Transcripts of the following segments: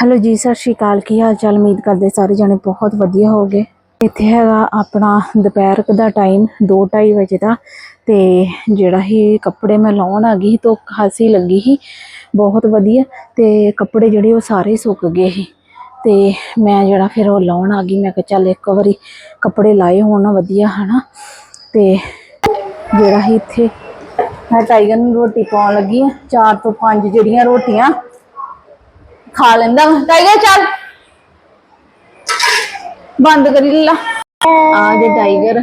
Hello ਜੀ, ਸਤਿ ਸ਼੍ਰੀ ਅਕਾਲ। ਕੀ ਹਾਲ ਚਾਲ? ਉਮੀਦ ਕਰਦੇ ਸਾਰੇ ਜਾਣੇ ਬਹੁਤ ਵਧੀਆ ਹੋਗੇ ਇੱਥੇ ਹੈਗਾ ਆਪਣਾ ਦੁਪਹਿਰ ਦਾ ਟਾਈਮ 2:30 ਵਜੇ ਦਾ। ਤੇ ਜਿਹੜਾ ਹੀ ਕੱਪੜੇ ਮੈਂ ਲਾਉਣ ਆ ਗਈ ਸੀ ਤੋਂ ਖਾਸੀ ਲੱਗੀ ਸੀ। ਬਹੁਤ ਵਧੀਆ। ਤੇ ਕੱਪੜੇ ਜਿਹੜੇ ਉਹ ਸਾਰੇ ਸੁੱਕ ਗਏ ਸੀ। ਤੇ ਮੈਂ ਜਿਹੜਾ ਫਿਰ ਉਹ ਲਾਉਣ ਆ ਗਈ। ਮੈਂ ਕਿਹਾ ਚੱਲ ਇੱਕ ਵਾਰੀ ਕੱਪੜੇ ਲਾਏ ਹੋਣ ਨਾ ਵਧੀਆ, ਹਨਾ। ਤੇ ਜਿਹੜਾ ਹੀ ਇੱਥੇ ਮੈਂ ਟਾਈਗਰ ਨੂੰ ਰੋਟੀ ਪਾਉਣ ਲੱਗੀ ਆ ਚਾਰ ਤੋਂ ਪੰਜ ਜਿਹੜੀਆਂ ਰੋਟੀਆਂ ਖਾ ਲੈਂਦਾ ਟਾਈਗਰ ਚੱਲ। ਬੰਦ ਕਰੀ ਲਾ। ਆ ਜੇ ਟਾਈਗਰ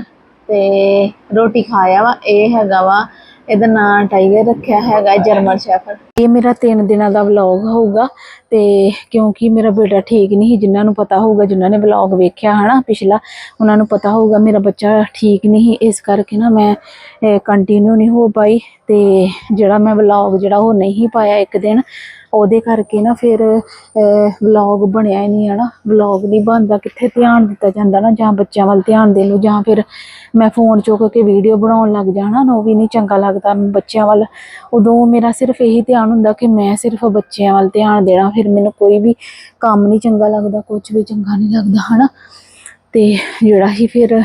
ਤੇ ਰੋਟੀ ਖਾਇਆ ਵਾ, ਇਹ ਹੈਗਾ ਵਾ, ਇਹਦਾ ਨਾਂ ਟਾਈਗਰ ਰੱਖਿਆ ਹੈਗਾ, ਜਰਮਨ ਸ਼ੈਫਰਡ ਇਹ ਮੇਰਾ 3 ਦਿਨਾਂ ਦਾ ਵਲੌਗ ਹੋਊਗਾ ਤੇ ਕਿਉਂਕਿ ਮੇਰਾ ਬੇਟਾ ਠੀਕ ਨਹੀਂ ਸੀ, ਜਿਨ੍ਹਾਂ ਨੂੰ ਪਤਾ ਹੋਊਗਾ, ਜਿਨ੍ਹਾਂ ਨੇ ਵਲੌਗ ਵੇਖਿਆ ਹਨਾ ਪਿਛਲਾ, ਉਹਨਾਂ ਨੂੰ ਪਤਾ ਹੋਊਗਾ ਮੇਰਾ ਬੱਚਾ ਠੀਕ ਨਹੀਂ ਇਸ ਕਰਕੇ ਨਾ ਮੈਂ ਕੰਟੀਨਿਊ ਨਹੀਂ ਹੋ ਪਾਈ ਤੇ ਜਿਹੜਾ ਮੈਂ ਵਲੌਗ ਜਿਹੜਾ ਉਹ ਨਹੀਂ ਪਾਇਆ ਇੱਕ ਦਿਨ ਉਹਦੇ ਕਰਕੇ ਨਾ ਫਿਰ ਵਲੌਗ ਬਣਿਆ ਹੀ ਨਹੀਂ ਹਨਾ ਵਲੌਗ ਨਹੀਂ ਬਣਦਾ, ਕਿੱਥੇ ਧਿਆਨ ਦਿੱਤਾ ਜਾਂਦਾ ਨਾ, ਜਾਂ ਬੱਚਿਆਂ ਵੱਲ ਧਿਆਨ ਦੇ ਲਓ ਜਾਂ ਫਿਰ ਮੈਂ ਫੋਨ ਚੁੱਕ ਕੇ ਵੀਡੀਓ ਬਣਾਉਣ ਲੱਗ ਜਾਣਾ ਨਾ ਉਹ ਵੀ ਨਹੀਂ ਚੰਗਾ ਲੱਗਦਾ ਬੱਚਿਆਂ ਵੱਲ। ਉਦੋਂ ਮੇਰਾ ਸਿਰਫ ਇਹੀ ਧਿਆਨ ਹੁੰਦਾ ਕਿ ਮੈਂ ਸਿਰਫ ਬੱਚਿਆਂ ਵੱਲ ਧਿਆਨ ਦੇਣਾ, ਫਿਰ ਮੈਨੂੰ ਕੋਈ ਵੀ ਕੰਮ ਨਹੀਂ ਚੰਗਾ ਲੱਗਦਾ ਕੁਝ ਵੀ ਚੰਗਾ ਨਹੀਂ ਲੱਗਦਾ, ਹਨਾ। ਤੇ ਜਿਹੜਾ ਹੀ ਫਿਰ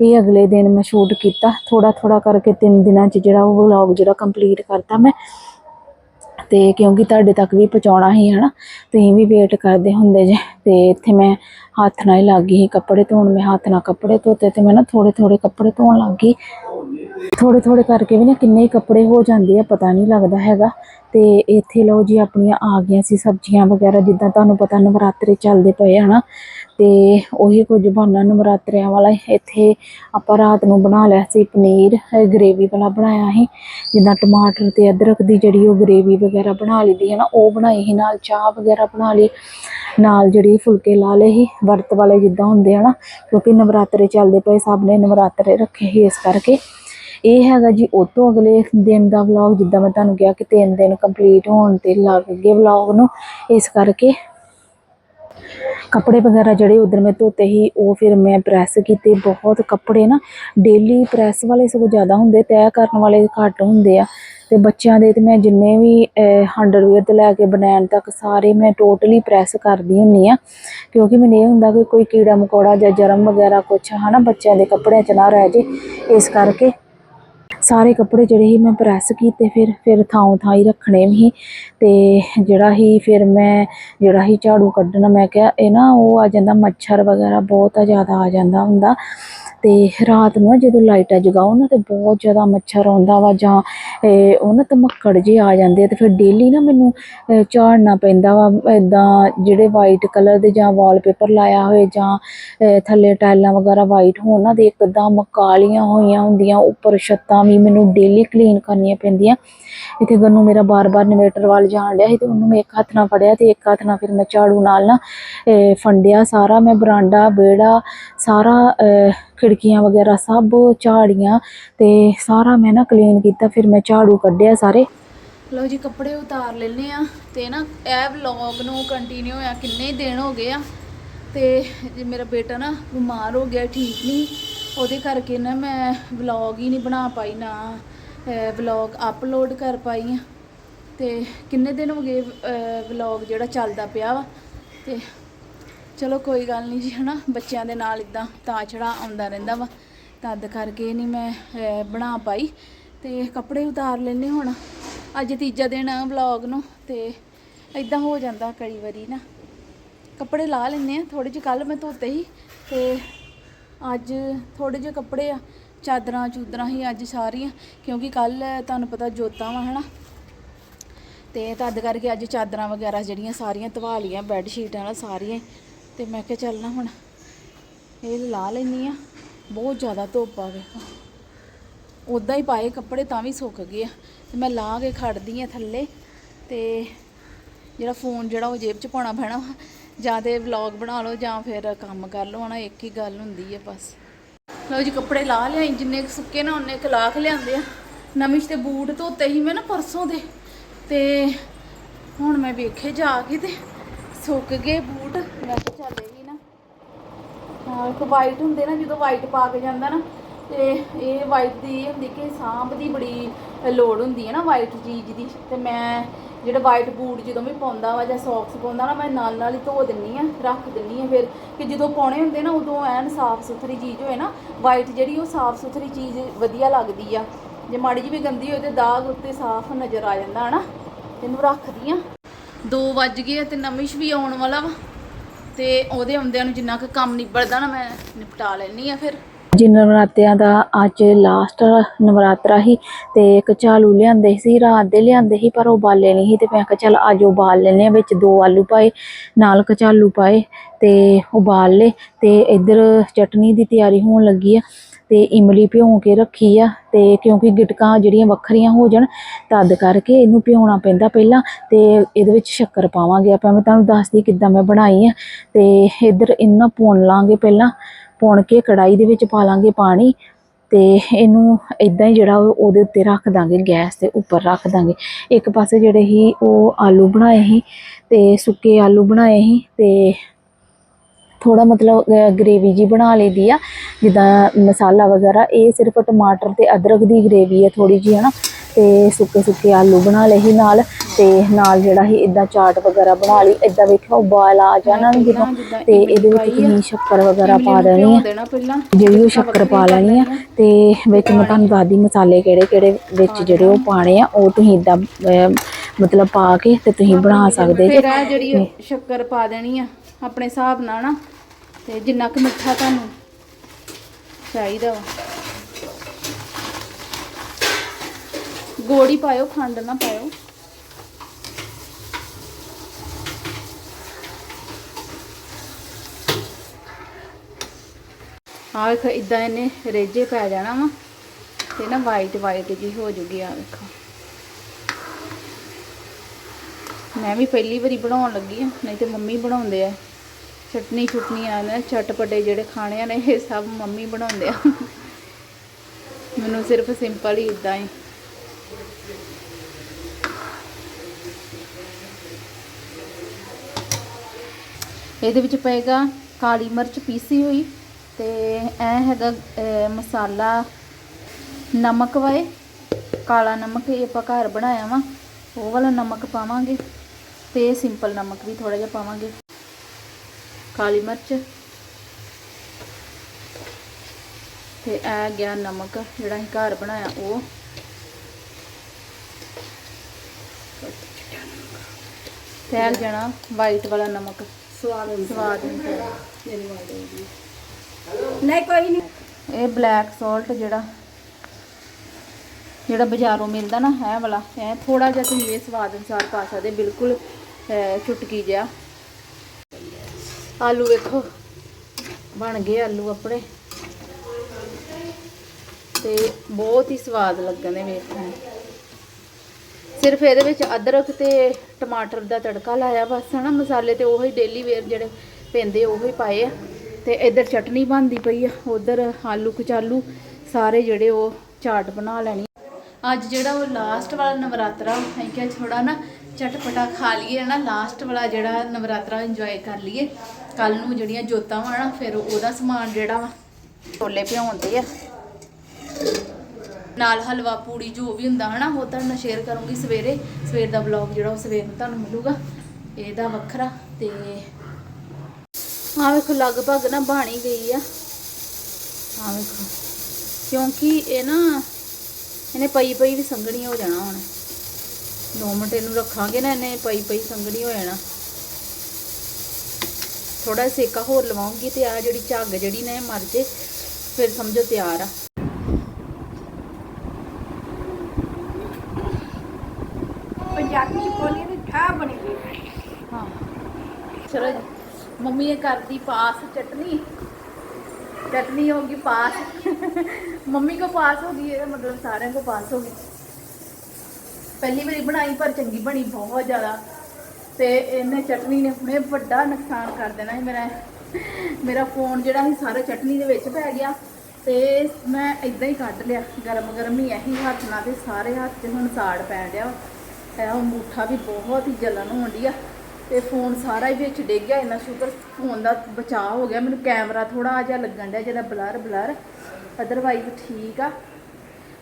ਇਹ ਅਗਲੇ ਦਿਨ ਮੈਂ ਸ਼ੂਟ ਕੀਤਾ ਥੋੜਾ ਥੋੜਾ ਕਰਕੇ ਤਿੰਨ ਦਿਨਾਂ ਚ ਜਿਹੜਾ ਉਹ ਵਲੌਗ ਜਿਹੜਾ ਕੰਪਲੀਟ ਕਰਤਾ ਮੈਂ। ਤੇ ਕਿਉਂਕਿ ਤੁਹਾਡੇ ਤੱਕ ਵੀ ਪਹੁੰਚਾਉਣਾ ਹੀ ਹਨਾ ਤੁਸੀਂ ਵੀ ਵੇਟ ਕਰਦੇ ਹੁੰਦੇ ਜੇ। ਤੇ ਇੱਥੇ ਮੈਂ ਹੱਥ ਨਾਲ ਹੀ ਲੱਗ ਗਈ ਸੀ ਕੱਪੜੇ ਧੋਣ, ਮੈਂ ਹੱਥ ਨਾਲ ਕੱਪੜੇ ਧੋਤੇ ਤੇ ਮੈਂ ਨਾ ਥੋੜੇ ਥੋੜੇ ਕੱਪੜੇ ਧੋਣ ਲੱਗ ਗਈ। ਥੋੜੇ ਥੋੜੇ ਕਰਕੇ ਵੀ ਨਾ ਕਿੰਨੇ ਹੀ ਕੱਪੜੇ ਹੋ ਜਾਂਦੇ ਆ, ਪਤਾ ਨਹੀਂ ਲੱਗਦਾ ਹੈਗਾ। ਤੇ ਇੱਥੇ ਲਓ ਜੀ ਆਪਣੀਆਂ ਆ ਗਈਆਂ ਸੀ ਸਬਜ਼ੀਆਂ ਵਗੈਰਾ, ਜਿੱਦਾਂ ਤੁਹਾਨੂੰ ਪਤਾ ਨਵਰਾਤਰੇ ਚੱਲਦੇ ਪਏ ਹਨਾ। ਤੇ ਉਹੀ ਕੁਝ ਬਣਨਾ ਨਵਰਾਤਰਿਆਂ ਵਾਲਾ ਇੱਥੇ ਆਪਾਂ ਰਾਤ ਨੂੰ ਬਣਾ ਲਿਆ ਸੀ ਪਨੀਰ ਗ੍ਰੇਵੀ ਵਾਲਾ ਬਣਾਇਆ ਸੀ। ਜਿੱਦਾਂ ਟਮਾਟਰ ਤੇ ਅਦਰਕ ਦੀ ਜਿਹੜੀ ਉਹ ਗ੍ਰੇਵੀ ਵਗੈਰਾ ਬਣਾ ਲਈਦੀ ਹੈ ਨਾ ਉਹ ਬਣਾਈ ਸੀ, ਨਾਲ ਚਾਹ ਵਗੈਰਾ ਬਣਾ ਲਈ। ਨਾਲ ਜਿਹੜੀ ਫੁਲਕੇ ਲਾ ਲਏ ਸੀ, ਵਰਤ ਵਾਲੇ ਜਿੱਦਾਂ ਹੁੰਦੇ ਆ ਨਾ ਕਿਉਂਕਿ ਨਵਰਾਤਰੇ ਚੱਲਦੇ ਪਏ, ਸਭ ਨੇ ਨਵਰਾਤਰੇ ਰੱਖੇ ਸੀ ਇਸ ਕਰਕੇ। ਇਹ ਹੈਗਾ ਜੀ ਉਹ ਤੋਂ ਅਗਲੇ ਦਿਨ ਦਾ ਵਲੌਗ ਜਿੱਦਾਂ ਮੈਂ ਤੁਹਾਨੂੰ ਕਿਹਾ ਕਿ ਤਿੰਨ ਦਿਨ ਕੰਪਲੀਟ ਹੋਣ ਤੇ ਲੱਗ ਗਏ ਵਲੌਗ ਨੂੰ, ਇਸ ਕਰਕੇ ਕੱਪੜੇ ਵਗੈਰਾ ਜਿਹੜੇ ਉਧਰ ਮੈਂ ਧੋਤੇ ਸੀ, ਉਹ ਫਿਰ ਮੈਂ ਪ੍ਰੈਸ ਕੀਤੇ। ਬਹੁਤ ਕੱਪੜੇ ਨਾ ਡੇਲੀ ਪ੍ਰੈਸ ਵਾਲੇ ਸਗੋਂ ਜ਼ਿਆਦਾ ਹੁੰਦੇ, ਤੈਅ ਕਰਨ ਵਾਲੇ ਘੱਟ ਹੁੰਦੇ ਆ। ਤੇ ਬੱਚਿਆਂ ਦੇ ਤੇ ਮੈਂ ਜਿੰਨੇ ਵੀ ਅੰਡਰਵੇਅਰ ਤੋਂ ਲੈ ਕੇ ਬਨੈਣ ਤੱਕ ਸਾਰੇ ਮੈਂ ਟੋਟਲੀ ਪ੍ਰੈਸ ਕਰਦੀ ਹੁੰਨੀ ਆ। ਕਿਉਂਕਿ ਮੈਨੂੰ ਇਹ ਹੁੰਦਾ ਕਿ ਕੋਈ ਕੀੜਾ ਮਕੌੜਾ ਜਾਂ ਜਰਮ ਵਗੈਰਾ ਕੁਛ, ਹਨਾ, ਬੱਚਿਆਂ ਦੇ ਕੱਪੜਿਆਂ 'ਚ ਨਾ ਰਹਿ ਜੇ। ਇਸ ਕਰਕੇ ਸਾਰੇ ਕੱਪੜੇ ਜਿਹੜੇ ਸੀ ਮੈਂ ਪ੍ਰੈਸ ਕੀਤੇ, ਫਿਰ ਫਿਰ ਥਾਂ ਥਾਂ ਹੀ ਰੱਖਣੇ ਵੀ ਸੀ ਤੇ ਜਿਹੜਾ ਹੀ ਫਿਰ ਮੈਂ, ਜਿਹੜਾ ਹੀ ਝਾੜੂ ਕੱਢਣਾ, ਮੈਂ ਕਿਹਾ ਇਹ ਨਾ ਉਹ ਆ ਜਾਂਦਾ, ਮੱਛਰ ਵਗੈਰਾ ਬਹੁਤ ਜ਼ਿਆਦਾ ਆ ਜਾਂਦਾ ਹੁੰਦਾ। ਤੇ ਰਾਤ ਨੂੰ ਨਾ ਜਦੋਂ ਲਾਈਟਾਂ ਜਗਾਓ ਨਾ ਤੇ ਬਹੁਤ ਜ਼ਿਆਦਾ ਮੱਛਰ ਆਉਂਦਾ ਵਾ ਜਾਂ ਉਹ ਨਾ ਧਮੱਕੜ ਜੇ ਆ ਜਾਂਦੇ ਆ ਤੇ ਫਿਰ ਡੇਲੀ ਨਾ ਮੈਨੂੰ ਝਾੜਨਾ ਪੈਂਦਾ ਵਾ ਇਦਾਂ ਜਿਹੜੇ ਵਾਈਟ ਕਲਰ ਦੇ ਜਾਂ ਵਾਲਪੇਪਰ ਲਾਇਆ ਹੋਏ ਜਾਂ ਥੱਲੇ ਟਾਈਲਾਂ ਵਗੈਰਾ ਵਾਈਟ ਹੋਣ ਨਾ ਤੇ ਇੱਕਦਮ ਕਾਲੀਆਂ ਹੋਈਆਂ ਹੁੰਦੀਆਂ, ਉੱਪਰ ਛੱਤਾਂ ਵੀ ਮੈਨੂੰ ਡੇਲੀ ਕਲੀਨ ਕਰਨੀਆਂ ਪੈਂਦੀਆਂ। ਇੱਥੇ ਗੰਨੂ ਮੇਰਾ ਬਾਰ-ਬਾਰ ਇਨਵੇਟਰ ਵੱਲ ਜਾਣ ਡਿਆ ਸੀ ਤੇ ਉਹਨੂੰ ਮੈਂ ਇੱਕ ਹੱਥ ਨਾਲ ਫੜਿਆ ਤੇ ਇੱਕ ਹੱਥ ਨਾਲ ਫਿਰ ਮੈਂ ਝਾੜੂ ਨਾਲ ਨਾ ਫੰਡਿਆ ਸਾਰਾ, ਮੈਂ ਬਰਾਂਡਾ, ਵਿਹੜਾ ਸਾਰਾ ਖਿੜਕੀਆਂ ਵਗੈਰਾ ਸਭ ਝਾੜੀਆਂ ਤੇ ਸਾਰਾ ਮੈਂ ਨਾ ਕਲੀਨ ਕੀਤਾ, ਫਿਰ ਮੈਂ ਝਾੜੂ ਕੱਢਿਆ ਸਾਰੇ। ਲਓ ਜੀ, ਕੱਪੜੇ ਉਤਾਰ ਲੈਨੇ ਆ ਤੇ ਨਾ ਇਹ ਵਲੌਗ ਨੂੰ ਕੰਟੀਨਿਊ ਆ ਕਿੰਨੇ ਦਿਨ ਹੋ ਗਏ ਆ। ਤੇ ਜੇ ਮੇਰਾ ਬੇਟਾ ਨਾ ਬਿਮਾਰ ਹੋ ਗਿਆ, ਠੀਕ ਨਹੀਂ, ਉਹਦੇ ਕਰਕੇ ਨਾ ਮੈਂ ਵਲੌਗ ਹੀ ਨਹੀਂ ਬਣਾ ਪਾਈ, ਨਾ ਵਲੌਗ ਅਪਲੋਡ ਕਰ ਪਾਈ ਆ ਤੇ ਕਿੰਨੇ ਦਿਨ ਹੋ ਗਏ ਵਲੌਗ ਜਿਹੜਾ ਚੱਲਦਾ ਪਿਆ ਵਾ, ਤੇ ਚਲੋ ਕੋਈ ਗੱਲ ਨਹੀਂ ਜੀ, ਹਨਾ? ਬੱਚਿਆਂ ਦੇ ਨਾਲ ਇਦਾਂ ਤਾਂ ਚੜਾ ਆਉਂਦਾ ਰਹਿੰਦਾ ਵਾ। ਤਦ ਕਰਕੇ ਨਹੀਂ ਮੈਂ ਬਣਾ ਪਾਈ। ਤੇ ਕੱਪੜੇ ਉਤਾਰ ਲੈਨੇ ਹੁਣ। ਅੱਜ ਤੀਜਾ ਦਿਨ ਆ ਵਲੌਗ ਨੂੰ, ਤੇ ਇਦਾਂ ਹੋ ਜਾਂਦਾ ਕਈ ਵਾਰੀ ਨਾ। ਕੱਪੜੇ ਲਾ ਲੈਨੇ ਆ ਥੋੜੇ ਜਿਹੇ ਕੱਲ ਮੈਂ ਧੋਤੇ ਸੀ। ਤੇ ਅੱਜ ਥੋੜੇ ਜਿਹੇ ਕੱਪੜੇ ਆ, ਚਾਦਰਾਂ ਚੂਦਰਾਂ ਹੀ ਅੱਜ ਸਾਰੀਆਂ, ਕਿਉਂਕਿ ਕੱਲ ਤੁਹਾਨੂੰ ਪਤਾ ਜੋਤਾਂ ਵਾ, ਹਨਾ? ਤੇ ਤਦ ਕਰਕੇ ਅੱਜ ਚਾਦਰਾਂ ਵਗੈਰਾ ਜਿਹੜੀਆਂ ਸਾਰੀਆਂ ਧਵਾ ਲੀਆਂ ਬੈੱਡ ਸ਼ੀਟਾਂ ਨਾਲ ਸਾਰੀਆਂ। ਤੇ ਮੈਂ ਕਿਹਾ ਚੱਲ ਨਾ ਹੁਣ ਇਹ ਲਾ ਲੈਣੀ ਆ। ਬਹੁਤ ਜ਼ਿਆਦਾ ਧੁੱਪ ਆ ਵੇਖੋ ਉਦਾਂ ਹੀ ਪਾਏ ਕੱਪੜੇ ਤਾਂ ਵੀ ਸੁੱਕ ਗਏ ਆ। ਤੇ ਮੈਂ ਲਾ ਕੇ ਖੜਦੀ ਆ ਥੱਲੇ ਤੇ ਜਿਹੜਾ ਫੋਨ ਜਿਹੜਾ ਉਹ ਜੇਬ 'ਚ ਪਾਉਣਾ ਪੈਣਾ ਵਾ। ਜਾਂ ਤੇ ਵਲੌਗ ਬਣਾ ਲਓ ਜਾਂ ਫਿਰ ਕੰਮ ਕਰ ਲਓ ਹਨਾ ਇੱਕ ਹੀ ਗੱਲ ਹੁੰਦੀ ਹੈ ਬਸ। ਲਓ ਜੀ, ਕੱਪੜੇ ਲਾ ਲਿਆਈ ਜਿੰਨੇ ਕੁ ਸੁੱਕੇ ਨਾ ਉਹਨੇ ਕੁ ਲਿਆਂਦੇ ਆ। ਨਵੀਂ ਤੇ ਬੂਟ ਧੋਤੇ ਸੀ ਮੈਂ ਨਾ ਪਰਸੋਂ ਦੇ। ਤੇ ਹੁਣ ਮੈਂ ਵੇਖੇ ਜਾ ਕੇ ਤੇ ਸੁੱਕ ਗਏ ਬੂਟ। ਮੈਂ ਕਿਹਾ ਚੱਲ ਇਹ ਵੀ ਨਾ। ਹਾਂ, ਇੱਕ ਵਾਈਟ ਹੁੰਦੇ ਨਾ, ਜਦੋਂ ਵਾਈਟ ਪਾ ਕੇ ਜਾਂਦਾ ਨਾ, ਤੇ ਇਹ ਵਾਈਟ ਦੀ ਇਹ ਹੁੰਦੀ ਕਿ ਸਾਂਭ ਦੀ ਬੜੀ ਲੋੜ ਹੁੰਦੀ ਹੈ ਨਾ ਵਾਈਟ ਚੀਜ਼ ਦੀ। ਤੇ ਮੈਂ ਜਿਹੜਾ ਵਾਈਟ ਬੂਟ ਜਦੋਂ ਵੀ ਪਾਉਂਦਾ ਵਾ ਜਾਂ ਸੌਕਸ ਪਾਉਂਦਾ ਨਾ, ਮੈਂ ਨਾਲ ਨਾਲ ਹੀ ਧੋ ਦਿੰਨੀ ਆ, ਰੱਖ ਦਿੰਨੀ ਆ ਫਿਰ। ਕਿ ਜਦੋਂ ਪਾਉਣੇ ਹੁੰਦੇ ਨਾ, ਉਦੋਂ ਐਨ ਸਾਫ਼ ਸੁਥਰੀ ਚੀਜ਼ ਹੋਏ ਨਾ ਵਾਈਟ ਜਿਹੜੀ ਉਹ ਸਾਫ਼ ਸੁਥਰੀ ਚੀਜ਼ ਵਧੀਆ ਲੱਗਦੀ ਆ। ਜੇ ਮਾੜੀ ਜਿਹੀ ਵੀ ਗੰਦੀ ਹੋਏ ਤੇ ਦਾਗ ਉੱਤੇ ਸਾਫ਼ ਨਜ਼ਰ ਆ ਜਾਂਦਾ, ਹਨਾ। ਇਹਨੂੰ ਰੱਖਦੀ ਆ। 2 ਵੱਜ ਗਏ ਆ ਤੇ ਨਮਿਸ਼ ਵੀ ਆਉਣ ਵਾਲਾ ਵਾ। ਤੇ ਉਹਦੇ ਆਉਂਦਿਆਂ ਨੂੰ ਜਿੰਨਾ ਕੁ ਕੰਮ ਨਿਬੜਦਾ ਨਾ ਮੈਂ ਨਿਪਟਾ ਲੈਣੀ ਆ ਫਿਰ। ਜੀ, ਨਵਰਾਤਿਆਂ ਦਾ ਅੱਜ ਲਾਸਟ ਨਵਰਾਤਰਾ ਹੀ ਤੇ ਕਚਾਲੂ ਲਿਆਂਦੇ ਸੀ, ਰਾਤ ਦੇ ਲਿਆਂਦੇ ਸੀ, ਪਰ ਉਹ ਬਾਲੇ ਨਹੀਂ ਸੀ ਤੇ ਮੈਂ ਕਿਹਾ ਚੱਲ ਅੱਜ ਉਬਾਲ ਲੈਨੇ ਆ ਵਿੱਚ ਦੋ ਆਲੂ ਪਾਏ, ਨਾਲ ਕਚਾਲੂ ਪਾਏ ਤੇ ਉਬਾਲ ਲੇ ਤੇ ਇੱਧਰ ਚਟਨੀ ਦੀ ਤਿਆਰੀ ਹੋਣ ਲੱਗੀ ਆ। ਤੇ ਇਮਲੀ ਭਿਉਂ ਕੇ ਰੱਖੀ ਆ ਤੇ ਕਿਉਂਕਿ ਗਿਟਕਾਂ ਜਿਹੜੀਆਂ ਵੱਖਰੀਆਂ ਹੋ ਜਾਣ, ਤਦ ਕਰਕੇ ਇਹਨੂੰ ਭਿਉਣਾ ਪੈਂਦਾ ਪਹਿਲਾਂ ਤੇ ਇਹਦੇ ਵਿੱਚ ਸ਼ੱਕਰ ਪਾਵਾਂਗੇ ਆਪਾਂ। ਮੈਂ ਤੁਹਾਨੂੰ ਦੱਸਦੀ ਕਿੱਦਾਂ ਮੈਂ ਬਣਾਈ ਆ ਤੇ ਇੱਧਰ ਇਹਨਾਂ ਭੁੰਨ ਲਾਂਗੇ ਪਹਿਲਾਂ, ਭੁੰਨ ਕੇ ਕੜਾਈ ਦੇ ਵਿੱਚ ਪਾ ਲਾਂਗੇ ਪਾਣੀ ਤੇ ਇਹਨੂੰ ਇਦਾਂ ਹੀ ਜਿਹੜਾ ਉਹਦੇ ਉੱਤੇ ਰੱਖ ਦਾਂਗੇ, ਗੈਸ ਦੇ ਉੱਪਰ ਰੱਖ ਦਾਂਗੇ। ਇੱਕ ਪਾਸੇ ਜਿਹੜੇ ਹੀ ਉਹ ਆਲੂ ਬਣਾਏ ਸੀ ਤੇ ਸੁੱਕੇ ਆਲੂ ਬਣਾਏ ਸੀ ਤੇ ਥੋੜਾ ਮਤਲਬ ਗ੍ਰੇਵੀ ਜੀ ਬਣਾ ਲਈਦੀ ਆ। ਜਿੱਦਾਂ ਮਸਾਲਾ ਵਗੈਰਾ ਇਹ ਸਿਰਫ ਟਮਾਟਰ ਤੇ ਅਦਰਕ ਦੀ ਗ੍ਰੇਵੀ ਹੈ ਥੋੜੀ ਜੀ ਹਨਾ। ਤੇ ਸੁੱਕੇ ਸੁੱਕੇ ਆਲੂ ਬਣਾ ਲਏ ਸੀ ਨਾਲ। ਤੇ ਨਾਲ ਜਿਹੜਾ ਹੀ ਇਦਾਂ ਚਾਟ ਵਗੈਰਾ ਬਣਾ ਲਈ। ਇਦਾਂ ਵੇਖਿਓ ਉਬਾਲ ਆ ਜਾਣਾ ਜਦੋਂ। ਤੇ ਇਹਦੇ ਵਿੱਚ ਤੁਸੀਂ ਸ਼ੱਕਰ ਵਗੈਰਾ ਪਾ ਦੇਣੀ ਆ। ਜਿਹੜੀ ਉਹ ਸ਼ੱਕਰ ਪਾ ਲੈਣੀ ਆ। ਤੇ ਵਿੱਚ ਮੈਂ ਤੁਹਾਨੂੰ ਦੱਸਦੀ ਮਸਾਲੇ ਕਿਹੜੇ ਕਿਹੜੇ ਵਿੱਚ ਜਿਹੜੇ ਉਹ ਪਾਣੇ ਆ। ਉਹ ਤੁਸੀਂ ਇਦਾਂ ਮਤਲਬ ਪਾ ਕੇ ਤੇ ਤੁਸੀਂ ਬਣਾ ਸਕਦੇ ਜੇ। ਜਿਹੜੀ ਸ਼ੱਕਰ ਪਾ ਦੇਣੀ ਆ। ਆਪਣੇ ਹਿਸਾਬ ਨਾਲ ਨਾ, ਤੇ ਜਿੰਨਾ ਕੁ ਮਿੱਠਾ ਤੁਹਾਨੂੰ ਚਾਹੀਦਾ ਵਾ। ਗੋੜੀ ਪਾਇਓ, ਖੰਡ ਨਾ ਪਾਇਓ। ਆ ਵੇਖੋ ਇਦਾਂ ਇਹਨੇ ਰੇਜੇ ਪੈ ਜਾਣਾ ਵਾ, ਤੇ ਨਾ ਵਾਈਟ ਵਾਈਟ ਜੀ ਹੋ ਜੂਗੀ ਆ ਵੇਖੋ। ਮੈਂ ਵੀ ਪਹਿਲੀ ਵਾਰੀ ਬਣਾਉਣ ਲੱਗੀ ਆ, ਨਹੀਂ ਤੇ ਮੰਮੀ ਬਣਾਉਂਦੇ ਆ। ਚਟਨੀ ਚੁਟਨੀ ਆ ਚਟਪਟੇ ਜਿਹੜੇ ਖਾਣੇ ਆ ਨੇ, ਇਹ ਸਭ ਮੰਮੀ ਬਣਾਉਂਦੇ ਆ। ਮੈਨੂੰ ਸਿਰਫ ਸਿੰਪਲ ਹੀ ਇਦਾਂ ਹੀ। ਇਹਦੇ ਵਿੱਚ ਪਏਗਾ ਕਾਲੀ ਮਿਰਚ ਪੀਸੀ ਹੋਈ ਤੇ ਇਹ ਹੈਗਾ ਮਸਾਲਾ ਨਮਕ ਵਾਏ, ਕਾਲਾ ਨਮਕ ਇਹ ਆਪਾਂ ਘਰ ਬਣਾਇਆ ਵਾ, ਉਹ ਵਾਲਾ ਨਮਕ ਪਾਵਾਂਗੇ ਤੇ ਸਿੰਪਲ ਨਮਕ ਵੀ ਥੋੜਾ ਜਿਹਾ ਪਾਵਾਂਗੇ। ਕਾਲੀ ਮਿਰਚ ਤੇ ਇਹ ਗਿਆ ਨਮਕ ਜਿਹੜਾ ਅਸੀਂ ਘਰ ਬਣਾਇਆ ਉਹ। ਤੇ ਇਹ ਜਾਣਾ ਵਾਈਟ ਵਾਲਾ ਨਮਕ। ਸਵਾਦ ਸਵਾਦ ਨਹੀਂ ਕੋਈ ਨਹੀਂ। ਇਹ ਬਲੈਕ ਸਾਲਟ ਜਿਹੜਾ ਜਿਹੜਾ ਬਾਜ਼ਾਰੋਂ ਮਿਲਦਾ ਨਾ ਇਹ ਵਾਲਾ ਇਹ ਥੋੜਾ ਜਿਹਾ ਤੁਸੀਂ ਇਹ ਸਵਾਦ ਅਨੁਸਾਰ ਪਾ ਸਕਦੇ ਬਿਲਕੁਲ ਚੁਟਕੀ ਜਿਹਾ। ਆਲੂ ਵੇਖੋ। ਬਣ ਗਏ ਆਲੂ ਆਪਣੇ। ਤੇ ਬਹੁਤ ਹੀ ਸਵਾਦ ਲੱਗਣ ਦੇ ਵੇਖਣ ਨੂੰ। ਸਿਰਫ ਇਹਦੇ ਵਿੱਚ ਅਦਰਕ ਤੇ ਟਮਾਟਰ ਦਾ ਤੜਕਾ ਲਾਇਆ ਬਸ, ਹਨਾ? ਮਸਾਲੇ ਤੇ ਉਹੀ ਡੇਲੀ ਵੇਅਰ ਜਿਹੜੇ ਪੈਂਦੇ ਉਹੀ ਪਾਏ ਆ। ਤੇ ਇੱਧਰ ਚਟਨੀ ਬਣਦੀ ਪਈ ਆ, ਉਧਰ ਆਲੂ ਕਚਾਲੂ, ਸਾਰੇ ਜਿਹੜੇ ਉਹ ਚਾਟ ਬਣਾ ਲੈਣੀ ਅੱਜ ਜਿਹੜਾ ਉਹ ਲਾਸਟ ਵਾਲਾ ਨਵਰਾਤਰਾ ਹੈ ਕਿ ਥੋੜਾ ਨਾ ਚਟਪਟਾ ਖਾ ਲਈਏ ਨਾ ਲਾਸਟ ਵਾਲਾ ਜਿਹੜਾ ਨਵਰਾਤਰਾ ਇੰਜੋਏ ਕਰ ਲਈਏ। ਕੱਲ ਨੂੰ ਜਿਹੜੀਆਂ ਜੋਤਾਂ ਵਾ ਨਾ ਫਿਰ ਉਹਦਾ ਸਮਾਨ ਜਿਹੜਾ ਵਾ। ਛੋਲੇ ਭਿਉਂਦੇ ਆ। ਨਾਲ ਹਲਵਾ ਪੂੜੀ ਜੋ ਵੀ ਹੁੰਦਾ ਹਨਾ ਉਹ ਤੁਹਾਨੂੰ ਸ਼ੇਅਰ ਕਰੂੰਗੀ ਸਵੇਰੇ। ਸਵੇਰ ਦਾ ਵਲੌਗ ਜਿਹੜਾ ਉਹ ਸਵੇਰ ਨੂੰ ਤੁਹਾਨੂੰ ਮਿਲੂਗਾ। ਇਹਦਾ ਵੱਖਰਾ ਤੇ ਆ ਵੇਖੋ ਲਗਭਗ ਨਾ ਬਣ ਗਈ ਆ। ਆ ਵੇਖੋ ਕਿਉਂਕਿ ਇਹ ਨਾ ਇਹਨੇ ਪਈ ਪਈ ਵੀ ਸੰਘਣੀ ਹੋ ਜਾਣਾ ਹੁਣ। 2 ਮਿੰਟ ਇਹਨੂੰ ਰੱਖਾਂਗੇ ਨਾ ਇਹਨੇ ਪਈ ਪਈ ਸੰਘਣੀ ਹੋ ਜਾਣਾ। ਥੋੜਾ ਸੇਕਾ ਹੋਰ ਲਵਾਉਂਗੀ ਤੇ ਆ ਜਿਹੜੀ ਝੱਗ ਜਿਹੜੀ ਨਾ ਮਰ ਜੇ ਫਿਰ ਸਮਝੋ ਤਿਆਰ ਆ। ਪੰਜਾਬੀ ਬੋਲੀ ਦੀ ਠਾਹ ਬਣੀ ਹਾਂ। ਚਲੋ ਮੰਮੀ ਇਹ ਕਰਦੀ ਪਾਸ ਚਟਨੀ। ਚਟਨੀ ਹੋ ਗਈ ਪਾਸ। ਮੰਮੀ ਕੋ ਪਾਸ ਹੋ ਗਈ ਇਹਦਾ ਮਤਲਬ ਸਾਰਿਆਂ ਕੋ ਪਾਸ ਹੋ ਗਈ। ਪਹਿਲੀ ਵਾਰੀ ਬਣਾਈ ਪਰ ਚੰਗੀ ਬਣੀ ਬਹੁਤ ਜ਼ਿਆਦਾ। ਤੇ ਇਹਨੇ ਚਟਨੀ ਨੇ ਹੁਣੇ ਵੱਡਾ ਨੁਕਸਾਨ ਕਰ ਦੇਣਾ ਸੀ ਮੇਰਾ। ਮੇਰਾ ਫੋਨ ਜਿਹੜਾ ਸੀ ਸਾਰਾ ਚਟਨੀ ਦੇ ਵਿੱਚ ਪੈ ਗਿਆ ਤੇ ਮੈਂ ਇਦਾਂ ਹੀ ਕੱਢ ਲਿਆ। ਗਰਮ ਗਰਮ ਹੀ ਇਹੀ ਹੱਥ ਨਾਲ ਤੇ ਸਾਰੇ ਹੱਥ 'ਚ ਹੁਣ ਸਾੜ ਪੈ ਗਿਆ ਇਹ ਅੰਗੂਠਾ ਵੀ ਬਹੁਤ ਹੀ ਜਲਨ ਹੋਣ ਡਈ ਆ। ਤੇ ਫੋਨ ਸਾਰਾ ਹੀ ਵਿੱਚ ਡਿੱਗ ਗਿਆ, ਇੰਨਾ ਸ਼ੁਕਰ ਫੋਨ ਦਾ ਬਚਾਅ ਹੋ ਗਿਆ। ਮੈਨੂੰ ਕੈਮਰਾ ਥੋੜਾ ਜਿਹਾ ਲੱਗਣ ਡਿਆ, ਜਿਹੜਾ ਬਲਰ ਬਲਰ ਅਦਰਵਾਈਜ਼ ਠੀਕ ਆ।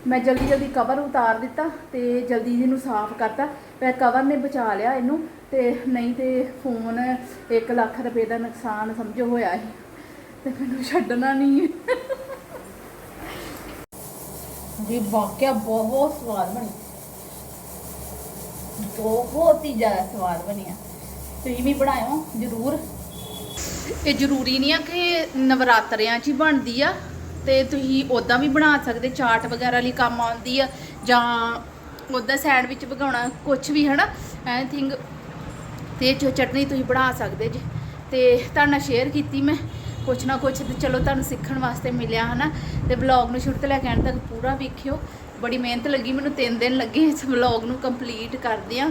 ਮੈਂ ਜਲਦੀ ਜਲਦੀ ਕਵਰ ਉਤਾਰ ਦਿੱਤਾ ਤੇ ਜਲਦੀ ਇਹਨੂੰ ਸਾਫ਼ ਕਰਤਾ। ਪਰ ਕਵਰ ਨੇ ਬਚਾ ਲਿਆ ਇਹਨੂੰ ਤੇ ਨਹੀਂ ਤੇ ਫੋਨ 1 ਲੱਖ ਰੁਪਏ ਦਾ ਨੁਕਸਾਨ ਸਮਝੋ ਹੋਇਆ ਸੀ। ਤੇ ਮੈਨੂੰ ਛੱਡਣਾ ਨਹੀਂ। ਜੀ ਵਾਕਿਆ ਬਹੁਤ ਸਵਾਦ ਬਣੀ। ਬਹੁਤ ਹੀ ਜ਼ਿਆਦਾ ਸਵਾਦ ਬਣਿਆ ਤੁਸੀਂ ਵੀ ਬਣਾਇਓ ਜ਼ਰੂਰ। ਇਹ ਜ਼ਰੂਰੀ ਨਹੀਂ ਆ ਕਿ ਨਵਰਾਤਰਿਆਂ 'ਚ ਹੀ ਬਣਦੀ ਆ। ਤੇ ਤੁਸੀਂ ਉਦਾਂ ਵੀ ਬਣਾ ਸਕਦੇ, ਚਾਟ ਵਗੈਰਾ ਲਈ ਕੰਮ ਆਉਂਦੀ ਆ, ਜਾਂ ਉਦਾਂ ਸੈਂਡਵਿਚ ਪਕਾਉਣਾ ਕੁਝ ਵੀ, ਹਨਾ? ਐਨੀਥਿੰਗ ਤੇ ਇਹ 'ਚੋਂ ਚਟਨੀ ਤੁਸੀਂ ਬਣਾ ਸਕਦੇ ਜੀ। ਤੇ ਤੁਹਾਡੇ ਸ਼ੇਅਰ ਕੀਤੀ ਮੈਂ। ਕੁਛ ਨਾ ਕੁਛ ਤੇ ਚਲੋ ਤੁਹਾਨੂੰ ਸਿੱਖਣ ਵਾਸਤੇ ਮਿਲਿਆ, ਹਨਾ? ਤੇ ਵਲੌਗ ਨੂੰ ਸ਼ੁਰੂ ਤੋਂ ਲੈ ਕੇ ਐਂਡ ਤੱਕ ਪੂਰਾ ਵੇਖਿਓ। ਬੜੀ ਮਿਹਨਤ ਲੱਗੀ, ਮੈਨੂੰ 3 ਦਿਨ ਲੱਗੇ ਇਸ ਵਲੌਗ ਨੂੰ ਕੰਪਲੀਟ ਕਰਦੇ ਆ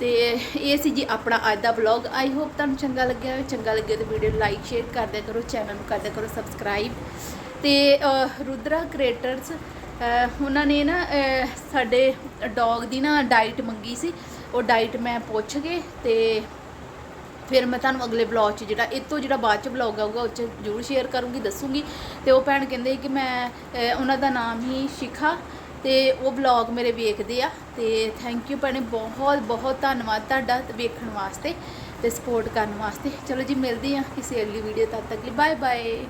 ਤੇ ਇਹ ਸੀ ਜੀ ਆਪਣਾ ਅੱਜ ਦਾ ਵਲੌਗ ਆਈ ਹੋਪ ਤੁਹਾਨੂੰ ਚੰਗਾ ਲੱਗਿਆ ਹੋਵੇ। ਚੰਗਾ ਲੱਗਿਆ ਤਾਂ ਵੀਡੀਓ ਲਾਈਕ ਸ਼ੇਅਰ ਕਰਦੇ ਕਰੋ ਚੈਨਲ ਨੂੰ ਕਰਦੇ ਕਰੋ ਸਬਸਕ੍ਰਾਈਬ ਤੇ ਰੁਦਰਾ ਕ੍ਰੀਏਟਰਸ ਉਹਨਾਂ ਨੇ ਨਾ ਸਾਡੇ ਡੌਗ ਦੀ ਨਾ ਡਾਈਟ ਮੰਗੀ ਸੀ। ਉਹ ਡਾਈਟ ਮੈਂ ਪੁੱਛ ਕੇ ਤੇ ਫਿਰ ਮੈਂ ਤੁਹਾਨੂੰ ਅਗਲੇ ਵਲੌਗ 'ਚ ਜਿਹੜਾ, ਇਹ ਤੋਂ ਜਿਹੜਾ ਬਾਅਦ 'ਚ ਵਲੌਗ ਆਊਗਾ, ਉਹ 'ਚ ਜ਼ਰੂਰ ਸ਼ੇਅਰ ਕਰੂੰਗੀ, ਦੱਸੂੰਗੀ। ਤੇ ਉਹ ਭੈਣ ਕਹਿੰਦੇ ਕਿ ਮੈਂ ਉਹਨਾਂ ਦਾ ਨਾਮ ਹੀ ਸ਼ਿਖਾ ਤੇ ਉਹ ਵਲੌਗ ਮੇਰੇ ਵੇਖਦੇ ਆ। ਤੇ ਥੈਂਕ ਯੂ ਭੈਣੇ, ਬਹੁਤ ਬਹੁਤ ਧੰਨਵਾਦ ਤੁਹਾਡਾ ਵੇਖਣ ਵਾਸਤੇ ਤੇ ਸਪੋਰਟ ਕਰਨ ਵਾਸਤੇ। ਚਲੋ ਜੀ, ਮਿਲਦੇ ਆ ਕਿਸੇ ਅਗਲੀ ਵੀਡੀਓ ਤਦ ਤੱਕ ਲਈ। Bye bye